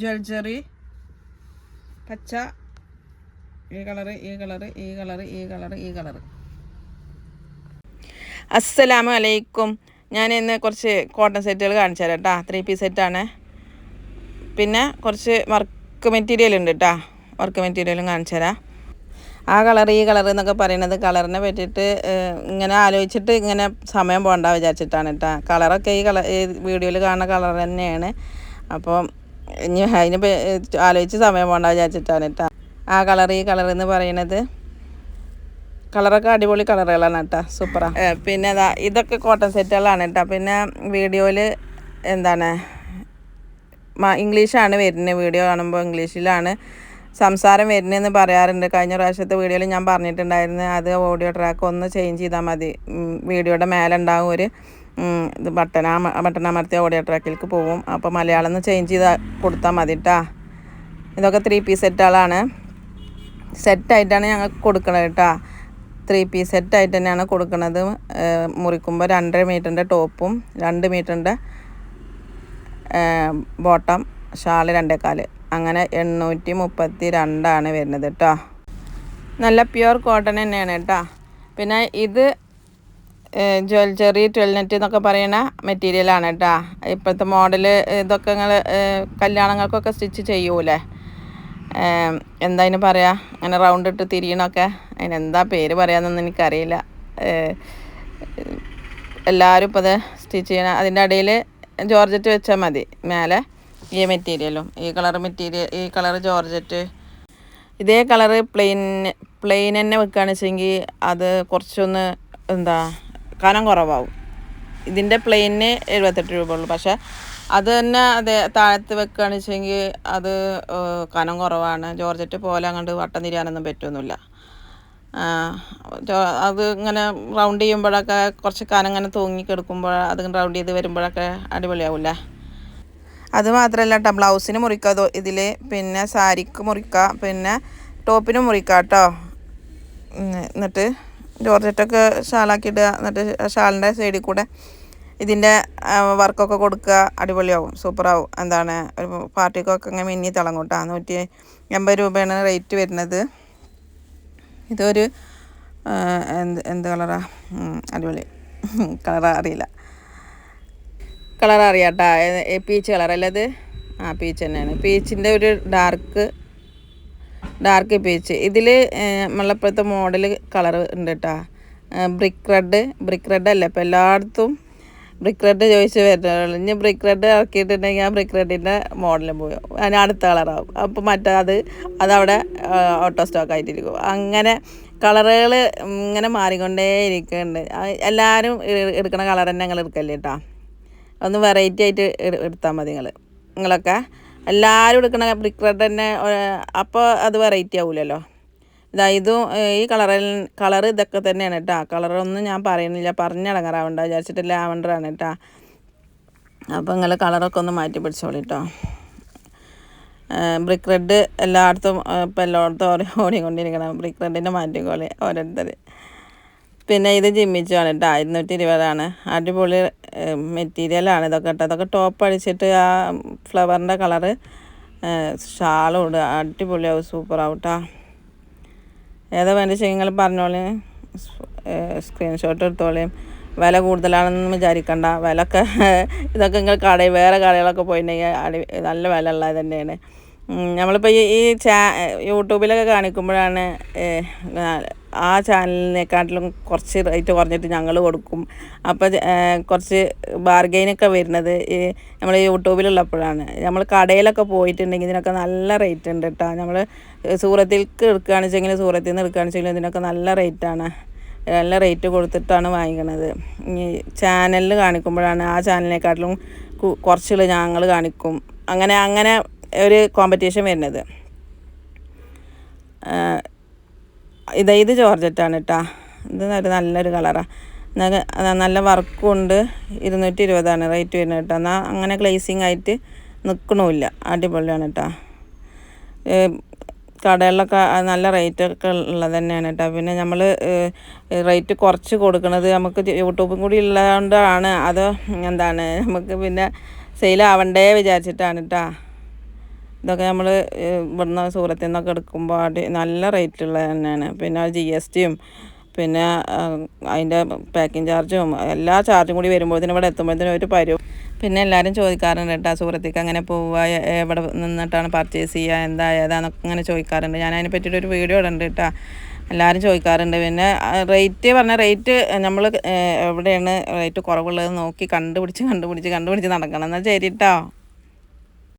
ജ്വൽജറി പച്ച. ഈ കളറ് ഈ കളറ് ഈ കളറ് ഈ കളറ് ഈ കളറ്. അസ്സലാമു അലൈക്കും ഞാൻ ഇന്ന് കുറച്ച് കോട്ടൺ സെറ്റുകൾ കാണിച്ചു തരാം കേട്ടോ ത്രീ പീസ് സെറ്റാണ് പിന്നെ കുറച്ച് വർക്ക് മെറ്റീരിയൽ ഉണ്ട് കേട്ടോ വർക്ക് മെറ്റീരിയലും കാണിച്ചു തരാം. ആ കളർ ഈ കളർ എന്നൊക്കെ പറയുന്നത് കളറിനെ പറ്റിയിട്ട് ഇങ്ങനെ ആലോചിച്ചിട്ട് ഇങ്ങനെ സമയം പോകണ്ട വിചാരിച്ചിട്ടാണ് കേട്ടോ കളറൊക്കെ ഈ കളർ ഈ വീഡിയോയിൽ കാണുന്ന കളർ തന്നെയാണ്. അപ്പോൾ ഇനി അതിന് ആലോചിച്ച് സമയം പോകണ്ട വിചാരിച്ചിട്ടാണ് കേട്ടോ ആ കളർ ഈ കളർ എന്ന് പറയണത് കളറൊക്കെ അടിപൊളി കളറുകളാണ് കേട്ടോ സൂപ്പറാണ് പിന്നെ അതാ ഇതൊക്കെ കോട്ടൺ സെറ്റുകളാണ് കേട്ടോ പിന്നെ വീഡിയോയിൽ എന്താണ് ഇംഗ്ലീഷാണ് വരുന്നത്. വീഡിയോ കാണുമ്പോൾ ഇംഗ്ലീഷിലാണ് സംസാരം വരുന്നതെന്ന് പറയാറുണ്ട്. കഴിഞ്ഞ പ്രാവശ്യത്തെ വീഡിയോയിൽ ഞാൻ പറഞ്ഞിട്ടുണ്ടായിരുന്നു അത് ഓഡിയോ ട്രാക്ക് ഒന്ന് ചേഞ്ച് ചെയ്താൽ മതി. വീഡിയോയുടെ മേലെ ഉണ്ടാവും ഒരു ഇത് ബട്ടനാ ബട്ടനാമരത്തെ ഓഡിയോ ട്രാക്കിലേക്ക് പോവും. അപ്പോൾ മലയാളം ഒന്ന് ചേഞ്ച് ചെയ്ത് കൊടുത്താൽ മതി കേട്ടോ ഇതൊക്കെ ത്രീ പീസ് സെറ്റുകളാണ് സെറ്റായിട്ടാണ് ഞങ്ങൾ കൊടുക്കുന്നത് കേട്ടോ ത്രീ പീസ് സെറ്റായിട്ട് തന്നെയാണ് കൊടുക്കുന്നത് മുറിക്കുമ്പോൾ രണ്ടര മീറ്ററിന്റെ ടോപ്പും രണ്ട് മീറ്ററിന്റെ ബോട്ടം ഷാൾ രണ്ടേക്കാൽ അങ്ങനെ എണ്ണൂറ്റി മുപ്പത്തി രണ്ടാണ് വരുന്നത് കേട്ടോ നല്ല പ്യുവർ കോട്ടൺ തന്നെയാണ് കേട്ടോ പിന്നെ ഇത് ജ്വൽജറി ട്വൽനെറ്റ് എന്നൊക്കെ പറയുന്ന മെറ്റീരിയലാണ് കേട്ടോ ഇപ്പോഴത്തെ മോഡൽ ഇതൊക്കെ നിങ്ങൾ കല്യാണങ്ങൾക്കൊക്കെ സ്റ്റിച്ച് ചെയ്യൂലേ? എന്തായാലും പറയുക അങ്ങനെ റൗണ്ട് ഇട്ട് തിരിയണൊക്കെ. അതിന് എന്താ പേര് പറയാമെന്നൊന്നും എനിക്കറിയില്ല. എല്ലാവരും ഇപ്പോൾ അത് സ്റ്റിച്ച് ചെയ്യണം അതിന്റെ ഇടയിൽ ജോർജറ്റ് വെച്ചാൽ മതി. മേലെ ഈ മെറ്റീരിയലും ഈ കളർ മെറ്റീരിയൽ ഈ കളർ ജോർജറ്റ്. ഇതേ കളറ് പ്ലെയിൻ പ്ലെയിൻ തന്നെ വെക്കുകയാണെന്ന് വെച്ചെങ്കിൽ അത് കുറച്ചൊന്ന് എന്താ കനം കുറവാകും ഇതിന്റെ പ്ലെയിന് എഴുപത്തെട്ട് രൂപ ഉള്ളൂ. പക്ഷേ അത് തന്നെ അതെ താഴത്ത് വെക്കുകയാണെന്ന് വെച്ചെങ്കിൽ അത് കനം കുറവാണ്. ജോർജറ്റ് പോലെ അങ്ങോട്ട് വട്ടം തിരിയാനൊന്നും പറ്റുമൊന്നുമില്ല അത് ഇങ്ങനെ റൗണ്ട് ചെയ്യുമ്പോഴൊക്കെ കുറച്ച് കനം ഇങ്ങനെ തൂങ്ങി കിടക്കുമ്പോൾ അത് റൗണ്ട് ചെയ്ത് വരുമ്പോഴൊക്കെ അടിപൊളിയാവില്ലേ? അത് മാത്രമല്ല കേട്ടോ ബ്ലൗസിന് മുറിക്കാം ഇതിൽ പിന്നെ സാരിക്ക് മുറിക്കാം. പിന്നെ ടോപ്പിന് മുറിക്കാം കേട്ടോ എന്നിട്ട് ജോർജറ്റൊക്കെ ഷാളാക്കിയിടുക എന്നിട്ട് ഷാളിന്റെ സൈഡിൽ കൂടെ ഇതിന്റെ വർക്കൊക്കെ കൊടുക്കുക അടിപൊളിയാവും സൂപ്പറാവും. എന്താണ് ഒരു പാർട്ടിക്കൊക്കെ ഇങ്ങനെ മിന്നി തിളങ്ങും കേട്ടോ നൂറ്റി എൺപത് രൂപയാണ് റേറ്റ് വരുന്നത്. ഇതൊരു എന്ത് എന്ത് കളറാ? അടിപൊളി. കളർ അറിയില്ല. കളർ അറിയാട്ടാ. പീച്ച് കളറല്ലേ അത് ആ പീച്ച് തന്നെയാണ്. പീച്ചിന്റെ ഒരു ഡാർക്ക് ഡാർക്ക് പീച്ച് ഇതിൽ നമ്മളിപ്പോഴത്തെ മോഡൽ കളർ ഉണ്ട് കേട്ടോ ബ്രിക്ക് റെഡ് ബ്രിക്ക് റെഡ് അല്ല? ഇപ്പോൾ എല്ലായിടത്തും ബ്രിക്ക് റെഡ് ചോദിച്ച് വരുന്നുള്ളൂ ഇനി ബ്രിക്ക് റെഡ് ഇറക്കിയിട്ടുണ്ടെങ്കിൽ ആ ബ്രിക്ക് റെഡിന്റെ മോഡലും പോയി അതിന് അടുത്ത കളറാവും അപ്പോൾ മറ്റേ അത് അതവിടെ ഓട്ടോ സ്റ്റോക്ക് ആയിട്ടിരിക്കും. അങ്ങനെ കളറുകൾ ഇങ്ങനെ മാറിക്കൊണ്ടേ ഇരിക്കുന്നുണ്ട്. എല്ലാവരും എടുക്കുന്ന കളർ തന്നെ ഞങ്ങൾ എടുക്കല്ലേ കേട്ടോ ഒന്ന് വെറൈറ്റി ആയിട്ട് എട്- എടുത്താൽ മതി നിങ്ങൾ നിങ്ങളൊക്കെ എല്ലാവരും എടുക്കണ ബ്രിക്ക് റെഡ് തന്നെ അപ്പോൾ അത് വെറൈറ്റി ആവില്ലല്ലോ ഇതാ ഇതും ഈ കളറിൽ കളർ ഇതൊക്കെ തന്നെയാണ് കേട്ടോ കളറൊന്നും ഞാൻ പറയുന്നില്ല പറഞ്ഞിടങ്ങാറാവണ്ട വിചാരിച്ചിട്ട് ലാവണ്ടറാണ് കേട്ടോ അപ്പോൾ നിങ്ങൾ കളറൊക്കെ ഒന്ന് മാറ്റി പിടിച്ചോളി കേട്ടോ ബ്രിക്ക് റെഡ് എല്ലായിടത്തും ഇപ്പോൾ എല്ലായിടത്തും ഓരോ ഓടിക്കൊണ്ടിരിക്കണം ബ്രിക്ക് റെഡിന്റെ മാറ്റിക്കോളി ഓരോരുത്തർ പിന്നെ ഇത് ജിമ്മിച്ചാണ് കേട്ടോ ഇരുന്നൂറ്റി ഇരുപതാണ്. അടിപൊളി മെറ്റീരിയലാണ് ഇതൊക്കെ കേട്ടോ. അതൊക്കെ ടോപ്പ് അടിച്ചിട്ട് ആ ഫ്ലവറിന്റെ കളറ് ഷാളും ഇടുക. അടിപൊളിയാവും സൂപ്പറാവും കേട്ടോ ഏതാ വേണ്ട നിങ്ങൾ പറഞ്ഞോളി. സ്ക്രീൻഷോട്ട് എടുത്തോളി. വില കൂടുതലാണെന്ന് വിചാരിക്കണ്ട. വിലയൊക്കെ ഇതൊക്കെ നിങ്ങൾ കടയിൽ വേറെ കടകളൊക്കെ പോയിട്ടുണ്ടെങ്കിൽ അടി നല്ല വില ഉള്ളത് തന്നെയാണ്. നമ്മളിപ്പോൾ ഈ ഈ ചാ യൂട്യൂബിലൊക്കെ കാണിക്കുമ്പോഴാണ് ആ ചാനലിനെക്കാട്ടിലും കുറച്ച് റേറ്റ് കുറഞ്ഞിട്ട് ഞങ്ങൾ കൊടുക്കും. അപ്പോൾ കുറച്ച് ബാർഗെയിനൊക്കെ വരുന്നത് ഈ നമ്മൾ യൂട്യൂബിലുള്ളപ്പോഴാണ്. നമ്മൾ കടയിലൊക്കെ പോയിട്ടുണ്ടെങ്കിൽ ഇതിനൊക്കെ നല്ല റേറ്റ് ഉണ്ട് കേട്ടോ നമ്മൾ സൂറത്തിലേക്ക് എടുക്കുകയാണെന്ന് വെച്ചെങ്കിൽ സൂറത്തിൽ നിന്ന് എടുക്കുകയാണെന്ന് വെച്ചെങ്കിൽ ഇതിനൊക്കെ നല്ല റേറ്റാണ് നല്ല റേറ്റ് കൊടുത്തിട്ടാണ് വാങ്ങിക്കണത്. ഈ ചാനലിൽ കാണിക്കുമ്പോഴാണ് ആ ചാനലിനെക്കാട്ടിലും കുറച്ചുള്ള ഞങ്ങൾ കാണിക്കും. അങ്ങനെ അങ്ങനെ ഒരു കോമ്പറ്റീഷൻ വരുന്നത്. ഇത് ഇത് ജോർജറ്റാണ് കേട്ടോ ഇത് ഒരു നല്ലൊരു കളറാണ് നല്ല വർക്കും ഉണ്ട്. ഇരുന്നൂറ്റി ഇരുപതാണ് റേറ്റ് വരുന്നത് കേട്ടോ എന്നാൽ അങ്ങനെ ഗ്ലേസിങ് ആയിട്ട് നിൽക്കണമില്ല അടിപൊളിയാണ് കേട്ടോ കടകളിലൊക്കെ നല്ല റേറ്റൊക്കെ ഉള്ളത് തന്നെയാണ് കേട്ടോ പിന്നെ നമ്മൾ റേറ്റ് കുറച്ച് കൊടുക്കുന്നത് നമുക്ക് യൂട്യൂബും കൂടി ഉള്ളതുകൊണ്ടാണ് അത് എന്താണ്? നമുക്ക് പിന്നെ സെയിലാവണ്ടേ വിചാരിച്ചിട്ടാണ് കേട്ടോ ഇതൊക്കെ നമ്മൾ ഇവിടുന്ന് സൂറത്തിൽ നിന്നൊക്കെ എടുക്കുമ്പോൾ അടി നല്ല റേറ്റുള്ള തന്നെയാണ് പിന്നെ ജി എസ് ടിയും പിന്നെ അതിന്റെ പാക്കിംഗ് ചാർജും എല്ലാ ചാർജും കൂടി വരുമ്പോഴത്തേനും ഇവിടെ എത്തുമ്പോഴത്തേനും ഒരു പരും പിന്നെ എല്ലാവരും ചോദിക്കാറുണ്ട് കേട്ടോ സൂറത്തേക്ക് അങ്ങനെ പോവുക എവിടെ നിന്നിട്ടാണ് പർച്ചേസ് ചെയ്യുക എന്താ അങ്ങനെ ചോദിക്കാറുണ്ട്. ഞാൻ അതിനെ പറ്റിയിട്ടൊരു വീഡിയോ ഇടുന്നുണ്ട് കേട്ടോ എല്ലാവരും ചോദിക്കാറുണ്ട്. പിന്നെ റേറ്റ് പറഞ്ഞാൽ റേറ്റ് നമ്മൾ എവിടെയാണ് റേറ്റ് കുറവുള്ളത് നോക്കി കണ്ടുപിടിച്ച് കണ്ടുപിടിച്ച് കണ്ടുപിടിച്ച് നടക്കണം. എന്നാൽ ശരി കേട്ടോ